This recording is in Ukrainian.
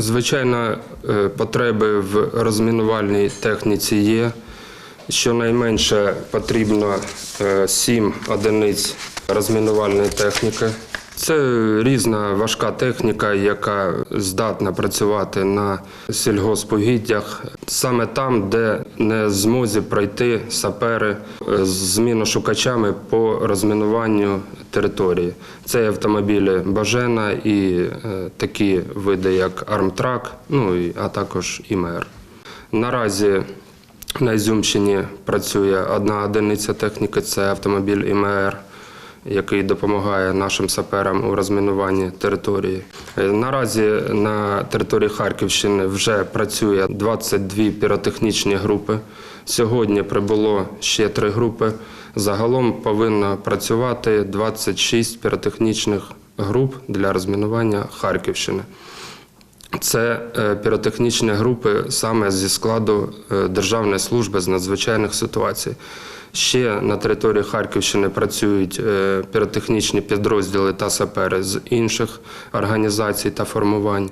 Звичайно, е, потреби в розмінувальній техніці є. Щонайменше потрібно 7 одиниць розмінувальної техніки. Це різна важка техніка, яка здатна працювати на сільгоспугіддях, саме там, де не змозі пройти сапери з зміношукачами по розмінуванню території. Це автомобілі Бажена і е, такі види, як Армтрак, ну а також ІМР. Наразі на Ізюмщині працює одна одиниця техніки це автомобіль ІМР, який допомагає нашим саперам у розмінуванні території. Е, Наразі на території Харківщини вже працює 22 піротехнічні групи. Сьогодні прибуло ще три групи. Загалом повинно працювати 26 піротехнічних груп для розмінування Харківщини. Це е, піротехнічні групи саме зі складу е, Державної служби з надзвичайних ситуацій. Ще на території Харківщини працюють е, піротехнічні підрозділи та сапери з інших організацій та формувань.